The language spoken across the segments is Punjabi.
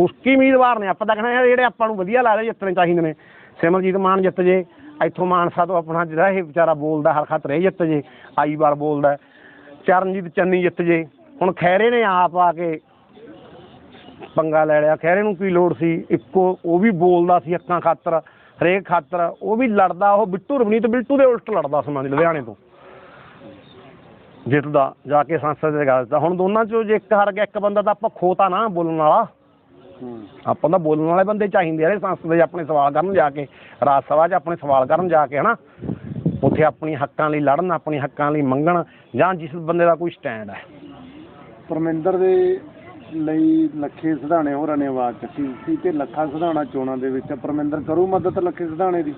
ਹੁਸਕੀ ਉਮੀਦਵਾਰ ਨੇ। ਆਪਾਂ ਤਾਂ ਕਹਿੰਦੇ ਜਿਹੜੇ ਆਪਾਂ ਨੂੰ ਵਧੀਆ ਲੱਗਦੇ, ਜਿੱਤਣੇ ਚਾਹੀਦੇ ਨੇ। ਸਿਮਰਜੀਤ ਮਾਨ ਜਿੱਤ ਜੇ, ਇੱਥੋਂ ਮਾਨਸਾ ਤੋਂ ਆਪਣਾ ਜਿਹੜਾ ਇਹ ਵਿਚਾਰਾ ਬੋਲਦਾ, ਹਰ ਖਤਰੇ ਜਿੱਤ ਜੇ ਆਈ ਵਾਰ ਬੋਲਦਾ। ਚਰਨਜੀਤ ਚੰਨੀ ਜਿੱਤ ਜੇ। ਹੁਣ ਖੈਰੇ ਨੇ ਆਪ ਆ ਕੇ ਪੰਗਾ ਲੈ ਲਿਆ। ਖੈਰੇ ਨੂੰ ਕੀ ਲੋੜ ਸੀ? ਇੱਕੋ, ਉਹ ਵੀ ਬੋਲਦਾ ਸੀ ਅੱਖਾਂ ਖਾਤਰ, ਹਰੇਕ ਖਾਤਰ। ਉਹ ਵੀ ਲੜਦਾ, ਉਹ ਬਿੱਟੂ ਰਵਨੀਤ, ਬਿੱਟੂ ਦੇ ਉਲਟ ਲੜਦਾ ਸਮਾਂ ਲੁਧਿਆਣੇ ਤੋਂ। ਜਿੱਤਦਾ, ਜਾ ਕੇ ਸੰਸਦ ਦੇ ਗੱਲ ਤਾਂ ਹੁਣ ਦੋਨਾਂ ਚੋਂ ਜੇ ਇੱਕ ਹਾਰ ਗਿਆ, ਇੱਕ ਬੰਦਾ ਤਾਂ ਆਪਾਂ ਖੋਤਾ ਨਾ ਬੋਲਣ ਵਾਲਾ। ਆਪਾਂ ਤਾਂ ਬੋਲਣ ਵਾਲੇ ਬੰਦੇ ਚਾਹੀਦੇ ਆ ਸੰਸਦ 'ਚ ਆਪਣੇ ਸਵਾਲ ਕਰਨ ਜਾ ਕੇ ਰਾਜ ਸਭਾ 'ਚ ਆਪਣੇ ਸਵਾਲ ਕਰਨ ਜਾ ਕੇ ਹਨਾ? ਉੱਥੇ ਆਪਣੀ ਹੱਕਾਂ ਲਈ ਲੜਨ ਆਪਣੀ ਹੱਕਾਂ ਲਈ ਮੰਗਣ ਜਾਂ ਜਿਸ ਬੰਦੇ ਦਾ ਕੋਈ ਸਟੈਂਡ ਹੈ ਪਰਮਿੰਦਰ ਦੇ ਲਈ ਲੱਖੇ ਸਿਧਾਣੇ ਹੋਰਾਂ ਨੇ ਆਵਾਜ਼ ਚੱਕੀ ਸੀ ਤੇ ਲੱਖਾ ਸਿਧਾਣਾ ਚੋਣਾਂ ਦੇ ਵਿੱਚ ਪਰਮਿੰਦਰ ਕਰੂ ਮਦਦ ਲੱਖੇ ਸਿਧਾਣੇ ਦੀ?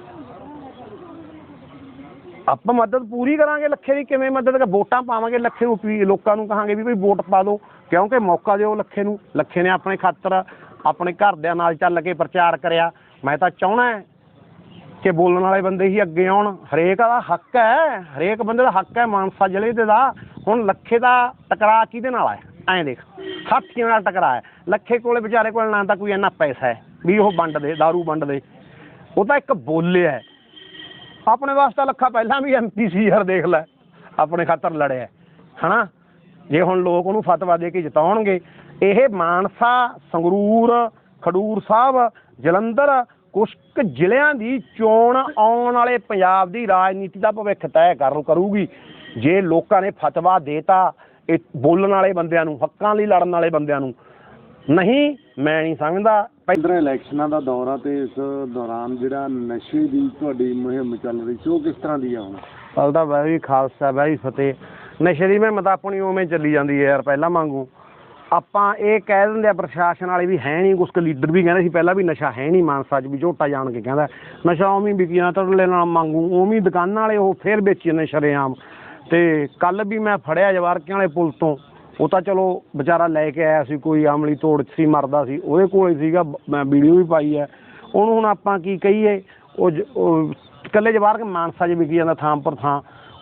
ਆਪਾਂ ਮਦਦ ਪੂਰੀ ਕਰਾਂਗੇ ਲੱਖੇ ਦੀ ਕਿਵੇਂ ਮਦਦ ਕਰ? ਵੋਟਾਂ ਪਾਵਾਂਗੇ ਲੱਖੇ ਨੂੰ ਲੋਕਾਂ ਨੂੰ ਕਹਾਂਗੇ ਵੀ ਵੋਟ ਪਾ ਦਿਓ ਕਿਉਂਕਿ ਮੌਕਾ ਦਿਓ ਲੱਖੇ ਨੂੰ। ਲੱਖੇ ਨੇ ਆਪਣੇ ਖਾਤਰ ਆਪਣੇ ਘਰਦਿਆਂ ਨਾਲ ਚੱਲ ਕੇ ਪ੍ਰਚਾਰ ਕਰਿਆ। ਮੈਂ ਤਾਂ ਚਾਹਣਾ ਕਿ ਬੋਲਣ ਵਾਲੇ ਬੰਦੇ ਹੀ ਅੱਗੇ ਆਉਣ। ਹਰੇਕ ਦਾ ਹੱਕ ਹੈ, ਹਰੇਕ ਬੰਦੇ ਦਾ ਹੱਕ ਹੈ ਮਾਨਸਾ ਜ਼ਿਲ੍ਹੇ ਦੇ ਦਾ। ਹੁਣ ਲੱਖੇ ਦਾ ਟਕਰਾਅ ਕਿਹਦੇ ਨਾਲ ਹੈ ਐਂ ਦੇਖ ਸਾਥੀਆਂ ਨਾਲ ਟਕਰਾਅ ਹੈ। ਲੱਖੇ ਕੋਲੇ ਵਿਚਾਰੇ ਕੋਲ ਨਾ ਤਾਂ ਕੋਈ ਇੰਨਾ ਪੈਸਾ ਹੈ ਵੀ ਉਹ ਵੰਡ ਦੇ दारू ਵੰਡ ਦੇ। ਉਹ ਤਾਂ ਇੱਕ ਬੋਲਿਆ ਹੈ। ਆਪਣੇ ਵਾਸਤੇ ਲੱਖਾ ਪਹਿਲਾਂ ਵੀ ਐਮਪੀ ਸੀ ਯਾਰ ਦੇਖ ਲੈ, ਆਪਣੇ ਖਾਤਰ ਲੜਿਆ ਹਨਾ? ਜੇ ਹੁਣ ਲੋਕ ਉਹਨੂੰ ਫਤਵਾ ਦੇ ਕੇ ਜਿਤਾਉਣਗੇ ਇਹ ਮਾਨਸਾ ਸੰਗਰੂਰ ਖਡੂਰ ਸਾਹਿਬ ਜਲੰਧਰ ਕੁਛ ਕੁ ਜ਼ਿਲ੍ਹਿਆਂ ਦੀ ਚੋਣ ਆਉਣ ਵਾਲੇ ਪੰਜਾਬ ਦੀ ਰਾਜਨੀਤੀ ਦਾ ਭਵਿੱਖ ਤੈਅ ਕਰ ਕਰੂਗੀ। ਜੇ ਲੋਕਾਂ ਨੇ ਫਤਵਾ ਦੇਤਾ ਇਹ ਬੋਲਣ ਵਾਲੇ ਬੰਦਿਆਂ ਨੂੰ ਹੱਕਾਂ ਲਈ ਲੜਨ ਵਾਲੇ ਬੰਦਿਆਂ ਨੂੰ ਨਹੀਂ ਮੈਂ ਨਹੀਂ ਸਮਝਦਾ। ਪਹਿ- ਪੰਦਰਾਂ ਇਲੈਕਸ਼ਨਾਂ ਦਾ ਦੌਰ ਆ ਤੇ ਇਸ ਦੌਰਾਨ ਜਿਹੜਾ ਨਸ਼ੇ ਦੀ ਤੁਹਾਡੀ ਮੁਹਿੰਮ ਚੱਲ ਰਹੀ ਸੀ ਉਹ ਕਿਸ ਤਰ੍ਹਾਂ ਦੀ ਆ ਹੁਣ? ਚੱਲਦਾ ਵੈ ਵੀ ਖਾਲਸਾ ਵੈ ਵੀ ਫਤਿਹ। ਨਸ਼ੇ ਦੀ ਮਹਿਮਤ ਆਪਣੀ ਉਵੇਂ ਚੱਲੀ ਜਾਂਦੀ ਹੈ ਯਾਰ ਪਹਿਲਾਂ ਵਾਂਗੂ। ਆਪਾਂ ਇਹ ਕਹਿ ਦਿੰਦੇ ਆ ਪ੍ਰਸ਼ਾਸਨ ਵਾਲੇ ਵੀ ਹੈ ਨਹੀਂ, ਕੁਛ ਕੁ ਲੀਡਰ ਵੀ ਕਹਿੰਦੇ ਸੀ, ਪਹਿਲਾਂ ਵੀ ਨਸ਼ਾ ਹੈ ਨਹੀਂ ਮਾਨਸਾ 'ਚ, ਵੀ ਝੋਟਾ ਜਾਣ ਕੇ ਕਹਿੰਦਾ। ਨਸ਼ਾ ਉਵੇਂ ਹੀ ਵਿਕੀ ਜਾਂਦਾ ਤਰਲੇ ਨਾਲ ਮੰਗੂ ਉਵੇਂ ਦੁਕਾਨਾਂ ਵਾਲੇ ਉਹ ਫੇਰ ਵੇਚੀ ਜਾਂਦੇ ਸ਼ਰੇਆਮ। ਤੇ ਕੱਲ ਵੀ ਮੈਂ ਫੜਿਆ ਜਵਾਰਕਿਆਂ ਵਾਲੇ ਪੁਲ ਤੋਂ। ਉਹ ਤਾਂ ਚਲੋ ਵਿਚਾਰਾ ਲੈ ਕੇ ਆਇਆ ਸੀ, ਕੋਈ ਆਮਲੀ ਤੋੜ ਸੀ, ਮਰਦਾ ਸੀ। ਉਹਦੇ ਕੋਲ ਹੀ ਸੀਗਾ, ਮੈਂ ਵੀਡੀਓ ਵੀ ਪਾਈ ਹੈ। ਉਹਨੂੰ ਹੁਣ ਆਪਾਂ ਕੀ ਕਹੀਏ, ਉਹ ਜ- ਉਹ ਇਕੱਲੇ ਜਵਾਰਕ ਮਾਨਸਾ 'ਚ ਵਿਕੀ ਜਾਂਦਾ ਥਾਂ ਪਰ ਥਾਂ।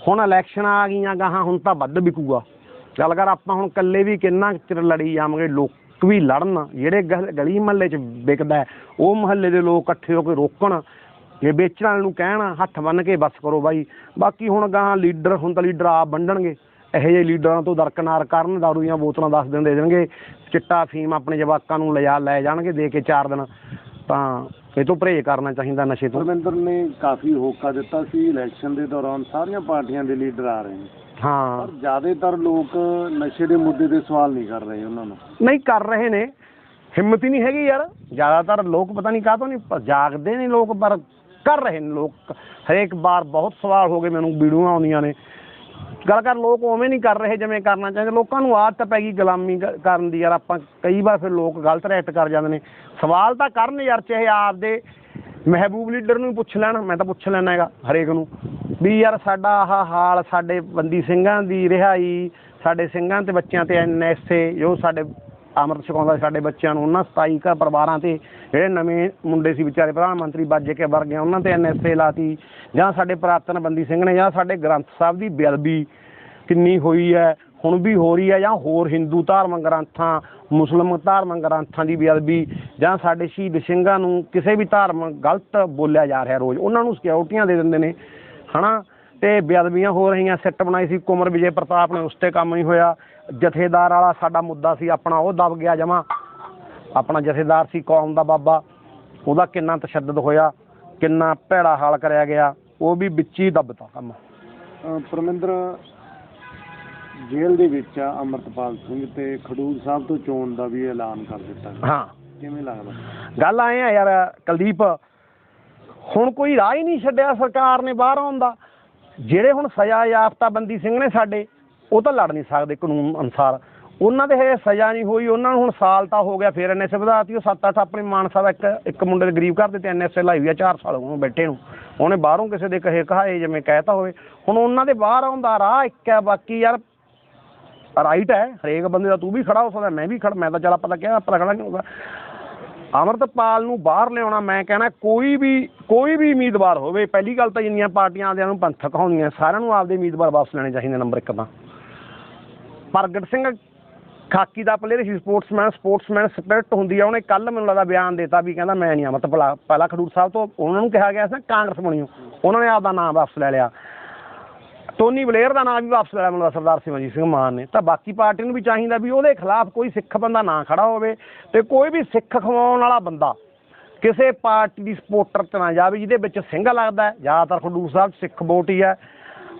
ਹੁਣ ਇਲੈਕਸ਼ਨ ਆ ਗਈਆਂ ਗਾਹਾਂ, ਹੁਣ ਤਾਂ ਵੱਧ ਵਿਕੂਗਾ। ਚੱਲ ਕਰ, ਆਪਾਂ ਹੁਣ ਇਕੱਲੇ ਵੀ ਕਿੰਨਾ ਕੁ ਚਿਰ ਲੜੀ ਜਾਵਾਂਗੇ, ਲੋਕ ਵੀ ਲੜਨ, ਜਿਹੜੇ ਗਲ- ਗਲੀ ਮਹੱਲੇ 'ਚ ਵਿਕਦਾ ਉਹ ਮਹੱਲੇ ਦੇ ਲੋਕ ਇਕੱਠੇ ਹੋ ਕੇ ਰੋਕਣ, ਜੇ ਵੇਚਣ ਵਾਲੇ ਨੂੰ ਕਹਿਣ, ਹੱਥ ਬੰਨ ਕੇ ਬਸ ਕਰੋ ਬਾਈ। ਬਾਕੀ ਹੁਣ ਗਾਹਾਂ ਲੀਡਰ, ਹੁਣ ਤਾਂ ਲੀਡਰ ਆਪ ਵੰਡਣਗੇ। ਇਹੋ ਜਿਹੇ ਲੀਡਰਾਂ ਤੋਂ ਦਰਕਨਾਰ ਕਰਨ ਦਾਰੂ ਦੀਆਂ ਬੋਤਲਾਂ 10 ਦਿਨ ਦੇ ਦੇਣਗੇ। ਚਿੱਟਾ ਫੀਮ ਆਪਣੇ ਜਵਾਕਾਂ ਨੂੰ ਲਿਜਾ, ਲੈ ਜਾਣਗੇ ਦੇ ਕੇ ਚਾਰ ਦਿਨ। ਤਾਂ ਇਹ ਤੋਂ ਪਰਹੇਜ਼ ਕਰਨਾ ਚਾਹੀਦਾ ਨਸ਼ੇ ਤੋਂ। ਪਰਮਿੰਦਰ ਨੇ ਕਾਫੀ ਹੋਕਾ ਦਿੱਤਾ ਸੀ, ਇਲੈਕਸ਼ਨ ਦੇ ਦੌਰਾਨ ਸਾਰੀਆਂ ਪਾਰਟੀਆਂ ਦੇ ਲੀਡਰ ਆ ਰਹੇ ਨੇ। ਹਾਂ। ਪਰ ਜ਼ਿਆਦਾਤਰ ਲੋਕ ਨਸ਼ੇ ਦੇ ਮੁੱਦੇ ਤੇ ਸਵਾਲ ਨਹੀਂ ਕਰ ਰਹੇ ਉਹਨਾਂ ਨੂੰ। ਨਹੀਂ ਕਰ ਰਹੇ ਨੇ। ਹਿੰਮਤ ਹੀ ਨਹੀਂ ਹੈਗੀ ਯਾਰ। ਜ਼ਿਆਦਾਤਰ ਲੋਕ ਪਤਾ ਨਹੀਂ ਕਾਹਤੋਂ ਨਹੀਂ ਪ- ਜਾਗਦੇ ਨੇ ਲੋਕ ਪਰ ਕਰ ਰਹੇ ਨੇ ਲੋਕ। ਹਰੇਕ ਵਾਰ ਬਹੁਤ ਸਵਾਲ ਹੋ ਗਏ ਮੈਨੂੰ ਵੀਡੀਓਆਂ ਆਉਂਦੀਆਂ ਨੇ। ਗੱਲ ਕਰ ਲੋਕ ਉਵੇਂ ਨਹੀਂ ਕਰ ਰਹੇ ਜਿਵੇਂ ਕਰਨਾ ਚਾਹੀਦਾ। ਲੋਕਾਂ ਨੂੰ ਆਦਤ ਪੈ ਗਈ ਗੁਲਾਮੀ ਕ- ਕਰਨ ਦੀ ਯਾਰ। ਆਪਾਂ ਕਈ ਵਾਰ ਫਿਰ ਲੋਕ ਗਲਤ ਰਿਐਕਟ ਕਰ ਜਾਂਦੇ ਨੇ। ਸਵਾਲ ਤਾਂ ਕਰਨ ਯਾਰ ਚਾਹੇ ਆਪਦੇ ਮਹਿਬੂਬ ਲੀਡਰ ਨੂੰ ਹੀ ਪੁੱਛ ਲੈਣ। ਮੈਂ ਤਾਂ ਪੁੱਛ ਲੈਣਾ ਹੈਗਾ ਹਰੇਕ ਨੂੰ। ਵੀ ਯਾਰ ਸਾਡਾ ਆਹ ਹਾਲ ਸਾਡੇ ਬੰਦੀ ਸਿੰਘਾਂ ਦੀ ਰਿਹਾਈ, ਸਾਡੇ ਸਿੰਘਾਂ ਤੇ ਬੱਚਿਆਂ ਤੇ ਐਨਐਸਏ ਜੋ ਸਾਡੇ ਅੰਮ੍ਰਿਤ ਛਕਾਉਂਦਾ ਸਾਡੇ ਬੱਚਿਆਂ ਨੂੰ, ਉਹਨਾਂ 27 ਘਰ ਪਰਿਵਾਰਾਂ ਤੇ ਜਿਹੜੇ ਨਵੇਂ ਮੁੰਡੇ ਸੀ ਵਿਚਾਰੇ, ਪ੍ਰਧਾਨ ਮੰਤਰੀ ਬਾਜੇ ਕੇ ਵਰਗੇ ਉਹਨਾਂ ਤੇ ਐਨਐਸਏ ਲਾਤੀ। ਜਾਂ ਸਾਡੇ ਪ੍ਰਾਤਨ ਬੰਦੀ ਸਿੰਘ ਨੇ, ਜਾਂ ਸਾਡੇ ਗ੍ਰੰਥ ਸਾਹਿਬ ਦੀ ਬੇਅਦਬੀ ਕਿੰਨੀ ਹੋਈ ਹੈ, ਹੁਣ ਵੀ ਹੋ ਰਹੀ ਹੈ, ਜਾਂ ਹੋਰ ਹਿੰਦੂ ਧਾਰਮਿਕ ਗ੍ਰੰਥਾਂ, ਮੁਸਲਮ ਧਾਰਮਿਕ ਗ੍ਰੰਥਾਂ ਦੀ ਬੇਅਦਬੀ, ਜਾਂ ਸਾਡੇ ਸ਼ਹੀਦ ਸਿੰਘਾਂ ਨੂੰ ਕਿਸੇ ਵੀ ਧਾਰਮਿਕ ਗਲਤ ਬੋਲਿਆ ਜਾ ਰਿਹਾ ਰੋਜ਼, ਉਹਨਾਂ ਨੂੰ ਸਿਕਿਉਰਟੀਆਂ ਦੇ ਦਿੰਦੇ ਨੇ। ਹਨਾ? ਤੇ ਬੇਅਦਬੀਆਂ ਹੋ ਰਹੀਆਂ ਸਿੱਟ ਬਣਾਈ ਸੀ ਕੁਮਰ ਵਿਜੇ ਪ੍ਰਤਾਪ ਨੇ ਉਸ ਤੇ ਕੰਮ ਨਹੀਂ ਹੋਇਆ। ਜਥੇਦਾਰ ਵਾਲਾ ਸਾਡਾ ਮੁੱਦਾ ਸੀ ਆਪਣਾ ਉਹ ਦਬ ਗਿਆ ਜਮਾ। ਆਪਣਾ ਜਥੇਦਾਰ ਸੀ ਕੌਮ ਦਾ ਬਾਬਾ। ਉਹਦਾ ਕਿੰਨਾ ਤਸ਼ੱਦਦ ਹੋਇਆ ਕਿੰਨਾ ਭੈੜਾ ਹਾਲ ਕਰਿਆ ਗਿਆ ਉਹ ਵੀ ਵਿੱਚ ਹੀ ਦੱਬਤਾ ਕੰਮ। ਪਰਮਿੰਦਰ ਜੇਲ੍ਹ ਦੇ ਵਿੱਚ ਆ ਅਮਰਤਪਾਲ ਸਿੰਘ ਤੇ ਖਡੂਰ ਸਾਹਿਬ ਤੋਂ ਚੋਣ ਦਾ ਵੀ ਐਲਾਨ ਕਰ ਦਿੱਤਾ। ਹਾਂ। ਕਿਵੇਂ ਲੱਗਦਾ? ਗੱਲ ਆਏ ਆ ਯਾਰ ਕੁਲਦੀਪ ਹੁਣ ਕੋਈ ਰਾਹ ਹੀ ਨਹੀਂ ਛੱਡਿਆ ਸਰਕਾਰ ਨੇ ਬਾਹਰ ਆਉਣ ਦਾ। ਜਿਹੜੇ ਹੁਣ ਸਜ਼ਾ ਯਾਫਤਾ ਬੰਦੀ ਸਿੰਘ ਨੇ ਸਾਡੇ, ਉਹ ਤਾਂ ਲੜ ਨਹੀਂ ਸਕਦੇ ਕਾਨੂੰਨ ਅਨੁਸਾਰ। ਉਹਨਾਂ ਦੇ ਹਜੇ ਸਜ਼ਾ ਨਹੀਂ ਹੋਈ, ਉਹਨਾਂ ਨੂੰ ਹੁਣ ਸਾਲ ਤਾਂ ਹੋ ਗਿਆ, ਫਿਰ ਐਨਐਸਏ ਵਧਾਤੀ, ਉਹ 7-8 ਆਪਣੇ ਮਾਨਸਾ ਦਾ ਇੱਕ ਇੱਕ ਮੁੰਡੇ ਦੇ ਗਰੀਬ ਘਰ ਦੇ ਤੇ ਐਨਐਸਏ ਲਾਈ ਹੋਈ ਆ 4 ਸਾਲ ਉਹਨੂੰ ਬੈਠੇ ਨੂੰ। ਉਹਨੇ ਬਾਹਰੋਂ ਕਿਸੇ ਦੇ ਕਹੇ ਕਹਾਏ ਜਿਵੇਂ ਕਹਿਤਾ ਹੋਵੇ। ਹੁਣ ਉਹਨਾਂ ਦੇ ਬਾਹਰ ਆਉਣ ਦਾ ਰਾਹ ਇੱਕ ਹੈ, ਬਾਕੀ ਯਾਰ ਰਾਈਟ ਹੈ, ਹਰੇਕ ਬੰਦੇ ਦਾ ਤੂੰ ਵੀ ਖੜਾ ਹੋ ਸਕਦਾ, ਮੈਂ ਵੀ ਖੜਾ ਮੈਂ ਤਾਂ ਚੱਲ ਆਪਾਂ ਤਾਂ ਕਿਹਾ, ਆਪਾਂ ਖੜਾ ਨਹੀਂ ਹੋਊਗਾ ਅਮਰਤਪਾਲ ਨੂੰ ਬਾਹਰ ਲਿਆਉਣਾ, ਮੈਂ ਕਹਿਣਾ ਕੋਈ ਵੀ ਕੋਈ ਵੀ ਉਮੀਦਵਾਰ ਹੋਵੇ, ਪਹਿਲੀ ਗੱਲ ਤਾਂ ਜਿੰਨੀਆਂ ਪਾਰਟੀਆਂ ਆਉਂਦੀਆਂ ਨੂੰ ਪੰਥਕ ਹੋਣਗੀਆਂ, ਸਾਰਿਆਂ ਨੂੰ ਆਪਦੇ ਉਮੀਦਵਾਰ ਵਾਪਸ ਲੈਣੇ ਚਾਹੀਦੇ ਨੰਬਰ ਇੱਕ ਤਾਂ। ਪ੍ਰਗਟ ਸਿੰਘ ਖਾਕੀ ਦਾ ਪਲੇਅਰ ਸੀ ਸਪੋਰਟਸਮੈਨ ਸਪੋਰਟਸਮੈਨ ਸਪਿਰਟ ਹੁੰਦੀ ਆ, ਉਹਨੇ ਕੱਲ ਮੈਨੂੰ ਲੱਗਦਾ ਬਿਆਨ ਦਿੱਤਾ ਵੀ ਕਹਿੰਦਾ ਮੈਂ ਨਹੀਂ ਆਮਤ ਭਲਾ ਪਹਿਲਾ ਖਡੂਰ ਸਾਹਿਬ ਤੋਂ ਉਹਨਾਂ ਨੂੰ ਕਿਹਾ ਗਿਆ ਸੀ ਨਾ, ਕਾਂਗਰਸ ਬਣੀਓ ਉਹਨਾਂ ਨੇ ਆਪਦਾ ਨਾਮ ਵਾਪਸ ਲੈ ਲਿਆ। ਟੋਨੀ ਬਲੇਅਰ ਦਾ ਨਾਮ ਵੀ ਵਾਪਸ ਲੈ ਲਿਆ ਮੈਨੂੰ ਸਰਦਾਰ ਸਿਮਰਜੀਤ ਸਿੰਘ ਮਾਨ ਨੇ। ਤਾਂ ਬਾਕੀ ਪਾਰਟੀ ਨੂੰ ਵੀ ਚਾਹੀਦਾ ਵੀ ਉਹਦੇ ਖਿਲਾਫ ਕੋਈ ਸਿੱਖ ਬੰਦਾ ਨਾ ਖੜਾ ਹੋਵੇ ਤੇ ਕੋਈ ਵੀ ਸਿੱਖ ਖਵਾਉਣ ਵਾਲਾ ਬੰਦਾ ਕਿਸੇ ਪਾਰਟੀ ਦੀ ਸਪੋਰਟਰ ਤੇ ਨਾ ਜਾਵੇ ਜਿਹਦੇ ਵਿੱਚ ਸਿੰਘ ਲੱਗਦਾ ਜ਼ਿਆਦਾਤਰ ਖਡੂਰ ਸਾਹਿਬ ਸਿੱਖ ਵੋਟ ਹੀ ਹੈ।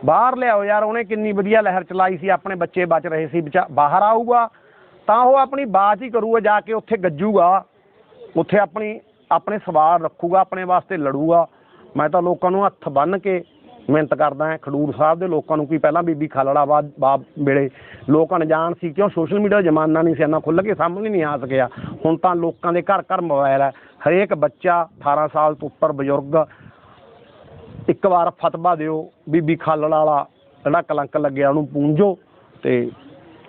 ਬਾਹਰ ਲਿਆਓ ਯਾਰ, ਉਹਨੇ ਕਿੰਨੀ ਵਧੀਆ ਲਹਿਰ ਚਲਾਈ ਸੀ, ਆਪਣੇ ਬੱਚੇ ਬਚ ਰਹੇ ਸੀ ਵਿਚਾ- ਬਾਹਰ ਆਊਗਾ, ਤਾਂ ਉਹ ਆਪਣੀ ਬਾਤ ਹੀ ਕਰੂਗਾ, ਜਾ ਕੇ ਉੱਥੇ ਗੱਜੂਗਾ, ਉੱਥੇ ਆਪਣੀ ਆਪਣੇ ਸਵਾਲ ਰੱਖੂਗਾ, ਆਪਣੇ ਵਾਸਤੇ ਲੜੂਗਾ। ਮੈਂ ਤਾਂ ਲੋਕਾਂ ਨੂੰ ਹੱਥ ਬੰਨ੍ਹ ਕੇ ਮਿਹਨਤ ਕਰਦਾ ਹਾਂ, ਖਡੂਰ ਸਾਹਿਬ ਦੇ ਲੋਕਾਂ ਨੂੰ ਕੀ ਪਹਿਲਾਂ ਬੀਬੀ ਖਾਲੜਾਬਾਦ ਬਾਬ ਵੇਲੇ ਲੋਕ ਅਣਜਾਣ ਸੀ ਕਿਉਂ? ਸੋਸ਼ਲ ਮੀਡੀਆ ਦਾ ਜ਼ਮਾਨਾ ਨਹੀਂ ਸੀ, ਇੰਨਾ ਖੁੱਲ੍ਹ ਕੇ ਸਾਹਮਣੇ ਨਹੀਂ ਆ ਸਕਿਆ। ਹੁਣ ਤਾਂ ਲੋਕਾਂ ਦੇ ਘਰ ਘਰ ਮੋਬਾਈਲ ਹੈ। ਹਰੇਕ ਬੱਚਾ 18 ਸਾਲ ਤੋਂ ਉੱਪਰ ਬਜ਼ੁਰਗ, ਇੱਕ ਵਾਰ ਫਤਵਾ ਦਿਓ, ਬੀਬੀ ਖਾਲੜ ਵਾਲਾ ਜਿਹੜਾ ਕਲੰਕ ਲੱਗਿਆ ਉਹਨੂੰ ਪੂੰਝੋ ਤੇ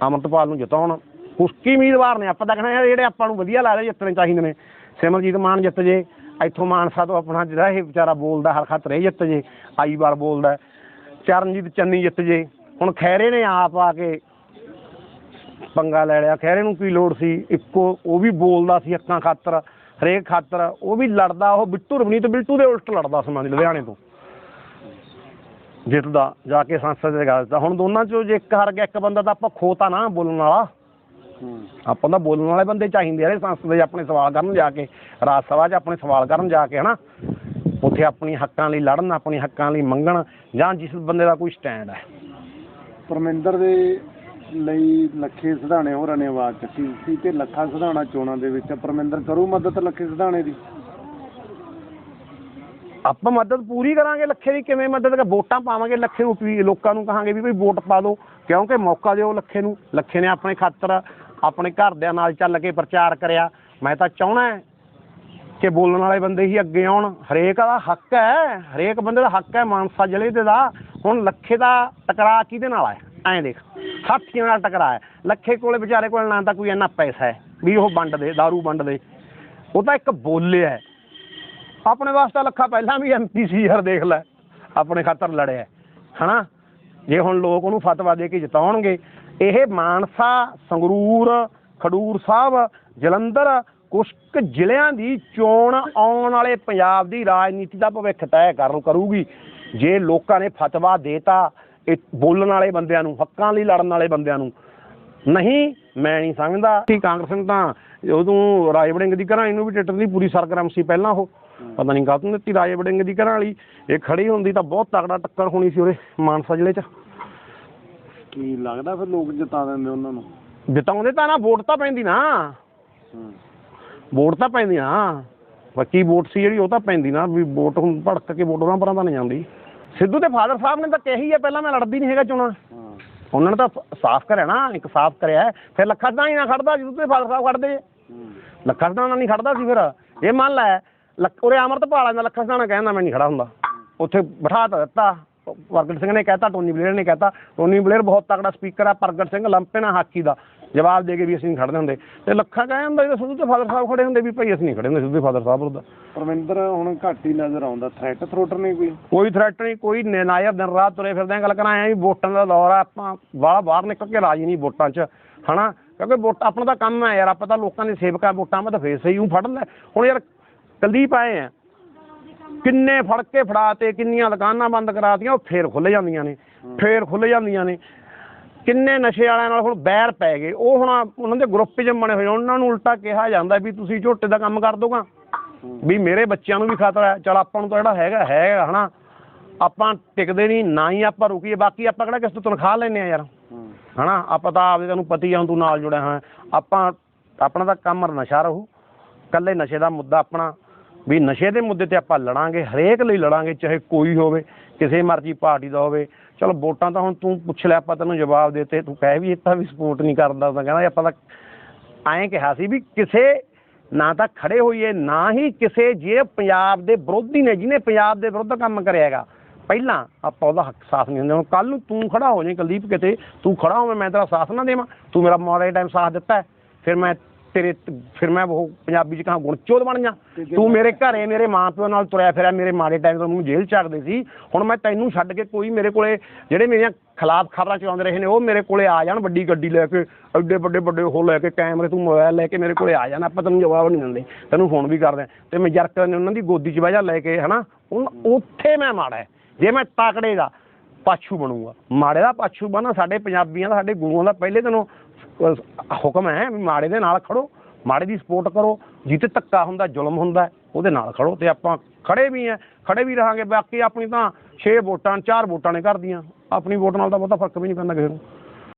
ਅਮਰਤਪਾਲ ਨੂੰ ਜਿਤਾਉਣ। ਕੁਸ਼ਕੀ ਉਮੀਦਵਾਰ ਨੇ, ਆਪਾਂ ਤਾਂ ਕਹਿੰਦੇ ਜਿਹੜੇ ਆਪਾਂ ਨੂੰ ਵਧੀਆ ਲੱਗਦੇ, ਜਿੱਤਣੇ ਚਾਹੀਦੇ ਨੇ। ਸਿਮਰਜੀਤ ਮਾਨ ਜਿੱਤ ਜੇ। ਇੱਥੋਂ ਮਾਨਸਾ ਤੋਂ ਆਪਣਾ ਜਿਹੜਾ ਇਹ ਵਿਚਾਰਾ ਬੋਲਦਾ, ਹਰ ਖਤਰੇ ਜਿੱਤ ਜੇ ਆਈ ਵਾਰ ਬੋਲਦਾ ਚਰਨਜੀਤ ਚੰਨੀ ਜਿੱਤ ਜੇ। ਹੁਣ ਖੈਰੇ ਨੇ ਆਪ ਆ ਕੇ ਪੰਗਾ ਲੈ ਲਿਆ। ਖੈਰੇ ਨੂੰ ਕੀ ਲੋੜ ਸੀ? ਇੱਕੋ, ਉਹ ਵੀ ਬੋਲਦਾ ਸੀ ਅੱਖਾਂ ਖਾਤਰ, ਹਰੇਕ ਖਾਤਰ। ਉਹ ਵੀ ਲੜਦਾ, ਉਹ ਬਿੱਟੂ ਰਵਨੀਤ ਬਿੱਟੂ ਦੇ ਉਲਟ ਲੜਦਾ ਸਮਾਂ ਲੁਧਿਆਣੇ ਤੋਂ। ਜਿੱਤਦਾ, ਜਾ ਕੇ ਸੰਸਦ ਦੇ ਗੱਲ ਤਾਂ ਹੁਣ ਦੋਨਾਂ ਚੋਂ ਜੇ ਇੱਕ ਹਾਰ ਗਿਆ, ਇੱਕ ਬੰਦਾ ਤਾਂ ਆਪਾਂ ਖੋਤਾ ਨਾ ਬੋਲਣ ਵਾਲਾ। ਆਪਾਂ ਤਾਂ ਬੋਲਣ ਵਾਲੇ ਬੰਦੇ ਚਾਹੀਦੇ ਆ ਸੰਸਦ ਦੇ ਆਪਣੇ ਸਵਾਲ ਕਰਨ ਜਾ ਕੇ ਰਾਜ ਸਭਾ 'ਚ ਆਪਣੇ ਸਵਾਲ ਕਰਨ ਜਾ ਕੇ ਹਨਾ? ਉੱਥੇ ਆਪਣੀ ਹੱਕਾਂ ਲਈ ਲੜਨ ਆਪਣੀ ਹੱਕਾਂ ਲਈ ਮੰਗਣ ਜਾਂ ਜਿਸ ਬੰਦੇ ਦਾ ਕੋਈ ਸਟੈਂਡ ਹੈ ਪਰਮਿੰਦਰ ਦੇ ਲਈ ਲੱਖੇ ਸਿਧਾਣੇ ਹੋਰਾਂ ਨੇ ਆਵਾਜ਼ ਚੱਕੀ ਸੀ ਤੇ ਲੱਖਾ ਸਿਧਾਣਾ ਚੋਣਾਂ ਦੇ ਵਿੱਚ ਪਰਮਿੰਦਰ ਕਰੂ ਮਦਦ ਲੱਖੇ ਸਿਧਾਣੇ ਦੀ? ਆਪਾਂ ਮਦਦ ਪੂਰੀ ਕਰਾਂਗੇ ਲੱਖੇ ਦੀ ਕਿਵੇਂ ਮਦਦ ਕਰ? ਵੋਟਾਂ ਪਾਵਾਂਗੇ ਲੱਖੇ ਨੂੰ ਲੋਕਾਂ ਨੂੰ ਕਹਾਂਗੇ ਵੀ ਵੋਟ ਪਾ ਦਿਓ ਕਿਉਂਕਿ ਮੌਕਾ ਦਿਓ ਲੱਖੇ ਨੂੰ। ਲੱਖੇ ਨੇ ਆਪਣੇ ਖਾਤਰ ਆਪਣੇ ਘਰਦਿਆਂ ਨਾਲ ਚੱਲ ਕੇ ਪ੍ਰਚਾਰ ਕਰਿਆ। ਮੈਂ ਤਾਂ ਚਾਹਣਾ ਕਿ ਬੋਲਣ ਵਾਲੇ ਬੰਦੇ ਹੀ ਅੱਗੇ ਆਉਣ। ਹਰੇਕ ਦਾ ਹੱਕ ਹੈ, ਹਰੇਕ ਬੰਦੇ ਦਾ ਹੱਕ ਹੈ ਮਾਨਸਾ ਜ਼ਿਲ੍ਹੇ ਦੇ ਦਾ। ਹੁਣ ਲੱਖੇ ਦਾ ਟਕਰਾ ਕਿਹਦੇ ਨਾਲ ਹੈ ਐਂ ਦੇਖ ਸਾਥੀਆਂ ਨਾਲ ਟਕਰਾ ਹੈ। ਲੱਖੇ ਕੋਲੇ ਵਿਚਾਰੇ ਕੋਲ ਨਾ ਤਾਂ ਕੋਈ ਇੰਨਾ ਪੈਸਾ ਹੈ ਵੀ ਉਹ ਵੰਡ ਦੇ दारू ਵੰਡ ਦੇ। ਉਹ ਤਾਂ ਇੱਕ ਬੋਲਿਆ ਹੈ। ਆਪਣੇ ਵਾਸਤੇ ਲੱਖਾ ਪਹਿਲਾਂ ਵੀ ਐਮਪੀ ਸੀ ਯਾਰ ਦੇਖ ਲੈ, ਆਪਣੇ ਖਾਤਰ ਲੜਿਆ ਹਨਾ? ਜੇ ਹੁਣ ਲੋਕ ਉਹਨੂੰ ਫਤਵਾ ਦੇ ਕੇ ਜਿਤਾਉਣਗੇ ਇਹ ਮਾਨਸਾ, ਸੰਗਰੂਰ, ਖਡੂਰ ਸਾਹਿਬ, ਜਲੰਧਰ ਕੁਛ ਕੁ ਜ਼ਿਲ੍ਹਿਆਂ ਦੀ ਚੋਣ ਆਉਣ ਵਾਲੇ ਪੰਜਾਬ ਦੀ ਰਾਜਨੀਤੀ ਦਾ ਭਵਿੱਖ ਤੈਅ ਕਰਨ ਕਰੂਗੀ। ਜੇ ਲੋਕਾਂ ਨੇ ਫਤਵਾ ਦੇਤਾ ਇਹ ਬੋਲਣ ਵਾਲੇ ਬੰਦਿਆਂ ਨੂੰ, ਹੱਕਾਂ ਲਈ ਲੜਨ ਵਾਲੇ ਬੰਦਿਆਂ ਨੂੰ, ਨਹੀਂ, ਮੈਂ ਨਹੀਂ ਸਮਝਦਾ। ਕਿ ਕਾਂਗਰਸ ਨੇ ਤਾਂ ਉਦੋਂ ਰਾਏ ਵੜਿੰਗ ਦੀ ਘਰਾਣੀ ਨੂੰ ਵੀ ਟਿੱਟਰ ਦੀ ਪੂਰੀ ਸਰਗਰਮ ਸੀ ਪਹਿਲਾਂ ਉਹ। ਪਤਾ ਨਹੀਂ ਗਲਤ ਦਿੱਤੀ ਰਾਏ ਵੜਿੰਗ ਦੀ ਘਰਾਣੀ ਇਹ ਖੜੀ ਹੁੰਦੀ ਤਾਂ ਬਹੁਤ ਤਗੜਾ ਟੱਕਰ ਹੋਣੀ ਸੀ ਉਰੇ ਮਾਨਸਾ ਜ਼ਿਲ੍ਹੇ 'ਚ। ਕੀ ਲੱਗਦਾ ਫਿਰ ਲੋਕ ਜਿਤਾ ਦਿੰਦੇ ਉਹਨਾਂ ਨੂੰ? ਜਿਤਾਉਂਦੇ ਤਾਂ ਨਾ ਵੋਟ ਤਾਂ ਪੈਂਦੀ ਨਾ। ਹੂੰ। ਵੋਟ ਤਾਂ ਪੈਂਦੀ ਨਾ ਬਾਕੀ ਵੋਟ ਸੀ ਜਿਹੜੀ ਉਹ ਤਾਂ ਪੈਂਦੀ ਨਾ ਵੀ ਵੋਟ ਹੁਣ ਭੜਕ ਕੇ ਵੋਟ ਉਹਨਾਂ ਪਰਾਂ ਤਾਂ ਨਹੀਂ ਜਾਂਦੀ ਸਿੱਧੂ ਦੇ ਫਾਦਰ ਸਾਹਿਬ ਨੇ ਤਾਂ ਕਹੀ ਹੈ ਪਹਿਲਾਂ ਮੈਂ ਲੜਦੀ ਨਹੀਂ ਹੈਗਾ ਚੋਣਾਂ। ਉਹਨਾਂ ਨੇ ਤਾਂ ਸਾਫ਼ ਕਰਿਆ ਨਾ ਇੱਕ ਸਾਫ਼ ਕਰਿਆ। ਫਿਰ ਲੱਖਾ ਤਾਂ ਹੀ ਨਾ ਖੜਦਾ ਜਦੋਂ ਤੇ ਫਾਦਰ ਸਾਹਿਬ ਖੜਦੇ। ਲੱਖਾ ਸਦਾਣਾ ਨਹੀਂ ਖੜਦਾ ਸੀ ਫਿਰ। ਇਹ ਮੰਨ ਲੈ ਉਰੇ ਅਮਰਤਪਾਲ ਦਾ ਲੱਖਾ ਸਦਾਣਾ ਕਹਿੰਦਾ ਮੈਂ ਨਹੀਂ ਖੜਾ ਹੁੰਦਾ। ਉੱਥੇ ਬਿਠਾ ਤਾਂ ਦਿੱਤਾ। ਪ੍ਰਗਟ ਸਿੰਘ ਨੇ ਕਹਿਤਾ ਟੋਨੀ ਬਲੇਅਰ ਨੇ ਕਹਿਤਾ। ਟੋਨੀ ਬਲੇਅਰ ਬਹੁਤ ਤਕੜਾ ਸਪੀਕਰ ਆ ਪ੍ਰਗਟ ਸਿੰਘ ਲੰਪੇ ਨਾ ਹਾਕੀ ਦਾ। ਜਵਾਬ ਦੇ ਕੇ ਵੀ ਅਸੀਂ ਨਹੀਂ ਖੜਦੇ ਹੁੰਦੇ। ਤੇ ਲੱਖਾ ਹੁੰਦਾ ਜਦੋਂ ਸਿੱਧੂ ਤੇ ਫਾਦਰ ਸਾਹਿਬ ਖੜੇ ਹੁੰਦੇ ਵੀ ਭਾਈ ਅਸੀਂ ਨਹੀਂ ਖੜੇ ਹੁੰਦੇ ਸਿੱਧੂ ਫਾਦਰ ਸਾਹਿਬ ਉਹਦਾ ਪਰਮਿੰਦਰ ਹੁਣ ਘੱਟ ਹੀ ਨਜ਼ਰ ਆਉਂਦਾ। ਥ੍ਰੈਟ ਥਰੋਟਰ ਨਹੀਂ ਕੋਈ? ਕੋਈ ਥ੍ਰੈਟ ਨਹੀਂ ਕੋਈ ਨਾਇਰ ਦਿਨ ਰਾਤ ਤੁਰੇ ਫਿਰਦੇ ਆ। ਗੱਲ ਕਰਾਂ ਐ ਵੀ ਵੋਟਾਂ ਦਾ ਦੌਰ ਆ ਆਪਾਂ ਬਾਹਰ ਬਾਹਰ ਨਿਕਲ ਕੇ ਰਾਜੀ ਨਹੀਂ ਵੋਟਾਂ 'ਚ। ਹਨਾ? ਕਿਉਂਕਿ ਵੋਟ ਆਪਣਾ ਤਾਂ ਕੰਮ ਹੈ ਯਾਰ ਆਪਾਂ ਤਾਂ ਲੋਕਾਂ ਦੇ ਸੇਵਕਾਂ ਵੋਟਾਂ ਮੈਂ ਤਾਂ ਫੇਰ ਸਹੀ ਹੂੰ ਫੜ ਲੈ। ਹੁਣ ਯਾਰ ਕੁਲਦੀਪ ਆਏ ਆ। ਕਿੰਨੇ ਫੜ ਕੇ ਫੜਾਤੇ ਕਿੰਨੀਆਂ ਦੁਕਾਨਾਂ ਬੰਦ ਕਰਾਤੀਆਂ ਉਹ ਫੇਰ ਖੁੱਲ ਜਾਂਦੀਆਂ ਨੇ ਫੇਰ ਖੁੱਲ ਜਾਂਦੀਆਂ ਨੇ। ਕਿੰਨੇ ਨਸ਼ੇ ਵਾਲਿਆਂ ਨਾਲ ਹੁਣ ਬੈਰ ਪੈ ਗਏ। ਉਹ ਹੁਣ ਉਹਨਾਂ ਦੇ ਗਰੁੱਪ 'ਚ ਬਣੇ ਹੋਏ ਉਹਨਾਂ ਨੂੰ ਉਲਟਾ ਕਿਹਾ ਜਾਂਦਾ ਵੀ ਤੁਸੀਂ ਝੋਟੇ ਦਾ ਕੰਮ ਕਰ ਦੋਗਾ। ਵੀ ਮੇਰੇ ਬੱਚਿਆਂ ਨੂੰ ਵੀ ਖਤਰਾ ਹੈ। ਚਲ ਆਪਾਂ ਨੂੰ ਤਾਂ ਜਿਹੜਾ ਹੈਗਾ ਹੈਗਾ ਹਨਾ। ਆਪਾਂ ਟਿਕਦੇ ਨਹੀਂ ਨਾ ਹੀ ਆਪਾਂ ਰੁਕੀਏ। ਬਾਕੀ ਆਪਾਂ ਕਿਹੜਾ ਕਿਸੇ ਤੋਂ ਤਨਖਾਹ ਲੈਨੇ ਆ ਯਾਰ। ਹੂੰ। ਹਨਾ ਆਪਾਂ ਤਾਂ ਆਪਦੇ ਤੈਨੂੰ ਪਤੀ ਹੁਣ ਤੂੰ ਨਾਲ ਜੁੜਿਆ ਹੋਇਆ। ਆਪਾਂ ਆਪਣਾ ਤਾਂ ਕੰਮ ਨਸ਼ਾ ਰਹੂ। ਕੱਲੇ ਨਸ਼ੇ ਦਾ ਮੁੱਦਾ ਆਪਣਾ ਵੀ ਨਸ਼ੇ ਦੇ ਮੁੱਦੇ ਤੇ ਆਪਾਂ ਲੜਾਂਗੇ, ਹਰੇਕ ਲਈ ਲੜਾਂਗੇ, ਚਾਹੇ ਕੋਈ ਹੋਵੇ, ਕਿਸੇ ਮਰਜ਼ੀ ਪਾਰਟੀ ਦਾ ਹੋਵੇ। ਚਲ, ਵੋਟਾਂ ਤਾਂ ਹੁਣ ਤੂੰ ਪੁੱਛ ਲੈ, ਆਪਾਂ ਤੈਨੂੰ ਜਵਾਬ ਦੇਤੇ, ਤੂੰ ਕਹਿ ਵੀ ਦਿੱਤਾ ਵੀ ਸਪੋਰਟ ਨਹੀਂ ਕਰਦਾ ਤਾਂ ਕਹਿੰਦਾ ਆਪਾਂ ਤਾਂ ਐਂ ਕਿਹਾ ਸੀ ਵੀ ਕਿਸੇ ਨਾ ਤਾਂ ਖੜੇ ਹੋਈਏ, ਨਾ ਹੀ ਕਿਸੇ ਜੇ ਪੰਜਾਬ ਦੇ ਵਿਰੋਧੀ ਨੇ, ਜਿਹਨੇ ਪੰਜਾਬ ਦੇ ਵਿਰੁੱਧ ਕੰਮ ਕਰਿਆ ਹੈਗਾ। ਪਹਿਲਾਂ ਆਪਾਂ ਉਹਦਾ ਹੱਕ ਸਾਥ ਨਹੀਂ ਦਿੰਦੇ, ਹੁਣ ਕੱਲ ਨੂੰ ਤੂੰ ਖੜਾ ਹੋ ਜਾਏ ਕੁਲਦੀਪ, ਕਿਤੇ ਤੂੰ ਖੜਾ ਹੋਵੇਂ ਮੈਂ ਤੇਰਾ ਸਾਥ ਨਾ ਦੇਵਾਂ, ਤੂੰ ਮੇਰਾ ਮਾੜੇ ਟਾਈਮ ਸਾਥ ਦਿੱਤਾ ਫਿਰ ਮੈਂ ਤੇਰੇ ਫਿਰ ਮੈਂ ਉਹ ਪੰਜਾਬੀ ਚ ਕਹਾਂ ਗੁਣਚੋਦ ਬਣ ਜਾ। ਤੇ ਮੇਰੇ ਘਰੇ ਮੇਰੇ ਮਾਂ ਪਿਓ ਨਾਲ ਤੁਰਿਆ ਫਿਰਿਆ ਮੇਰੇ ਮਾੜੇ ਟਾਈਮ ਤੋਂ ਮੈਨੂੰ ਜੇਲ੍ਹ ਚੱਕਦੇ ਸੀ। ਹੁਣ ਮੈਂ ਤੈਨੂੰ ਛੱਡ ਕੇ ਕੋਈ ਮੇਰੇ ਕੋਲੇ ਜਿਹੜੇ ਮੇਰੀਆਂ ਖਿਲਾਫ ਖਬਰਾਂ ਚਲਾਉਂਦੇ ਰਹੇ ਨੇ ਉਹ ਮੇਰੇ ਕੋਲੇ ਆ ਜਾਣ ਵੱਡੀ ਗੱਡੀ ਲੈ ਕੇ ਐਡੇ ਵੱਡੇ ਵੱਡੇ ਉਹ ਲੈ ਕੇ ਕੈਮਰੇ ਤੂੰ ਮੋਬਾਈਲ ਲੈ ਕੇ ਮੇਰੇ ਕੋਲੇ ਆ ਜਾਣ ਆਪਾਂ ਤੈਨੂੰ ਜਵਾਬ ਨਹੀਂ ਦਿੰਦੇ। ਤੈਨੂੰ ਫੋਨ ਵੀ ਕਰਦੇ। ਤੇ ਮੈਂ ਜਰਕ ਨੇ ਉਹਨਾਂ ਦੀ ਗੋਦੀ 'ਚ ਬਹਿ ਜਾ ਲੈ ਕੇ ਹਨਾ? ਉੱਥੇ ਮੈਂ ਮਾੜਾ। ਜੇ ਮੈਂ ਤਾਕੜੇ ਦਾ ਪਾਛੂ ਬਣੂੰਗਾ। ਮਾੜੇ ਦਾ ਪਾਛੂ ਬਣਾ ਸਾਡੇ ਪੰਜਾਬੀਆਂ ਦਾ ਸਾਡੇ ਗੁਰੂਆਂ ਦਾ ਪਹਿਲੇ ਦਿਨੋਂ ਹੁਕਮ ਹੈ ਵੀ ਮਾੜੇ ਦੇ ਨਾਲ ਖੜੋ, ਮਾੜੇ ਦੀ ਸਪੋਰਟ ਕਰੋ। ਜਿੱਥੇ ਧੱਕਾ ਹੁੰਦਾ, ਜ਼ੁਲਮ ਹੁੰਦਾ, ਉਹਦੇ ਨਾਲ ਖੜੋ ਤੇ ਆਪਾਂ ਖੜੇ ਵੀ ਆ ਖੜੇ ਵੀ ਰਹਾਂਗੇ। ਬਾਕੀ ਆਪਣੀ ਤਾਂ 6 ਵੋਟਾਂ 4 ਵੋਟਾਂ ਨੇ ਘਰਦੀਆਂ ਆਪਣੀ ਵੋਟ ਨਾਲ ਤਾਂ ਬਹੁਤਾ ਫ਼ਰਕ ਵੀ ਨਹੀਂ ਪੈਂਦਾ ਕਿਸੇ ਨੂੰ।